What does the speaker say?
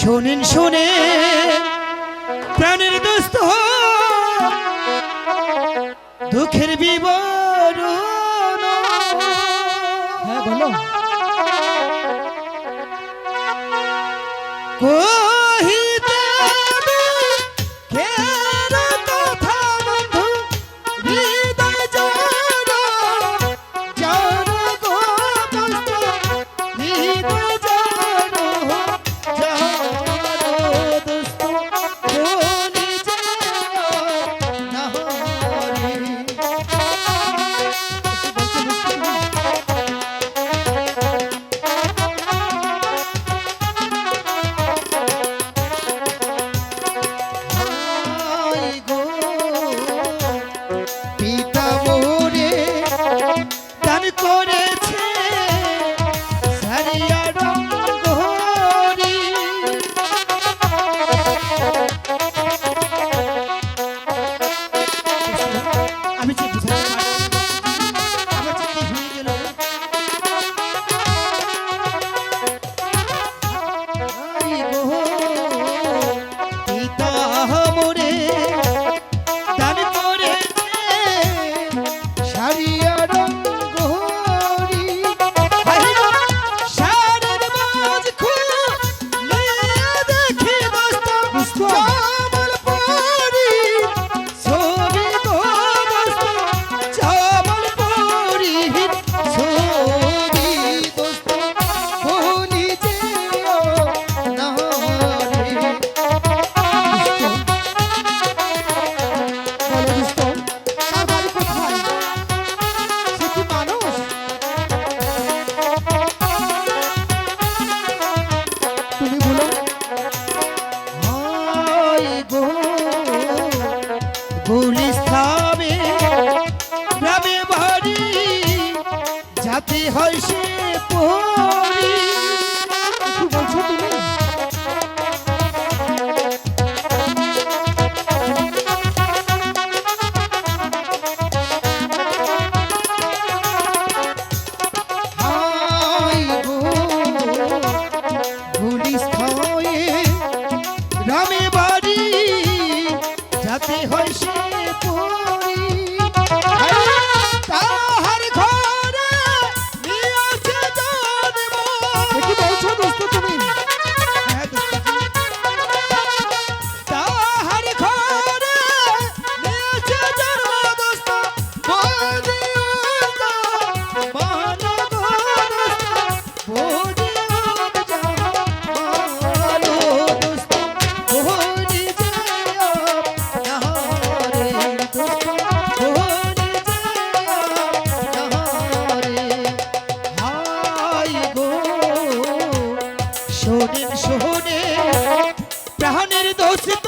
শুনেন শুনে। প্রাণের দোস্ত দুঃখের বিবরণ। হ্যাঁ বলো। পুলিশ থাবে ভারী যাতে হয় সে দোষিত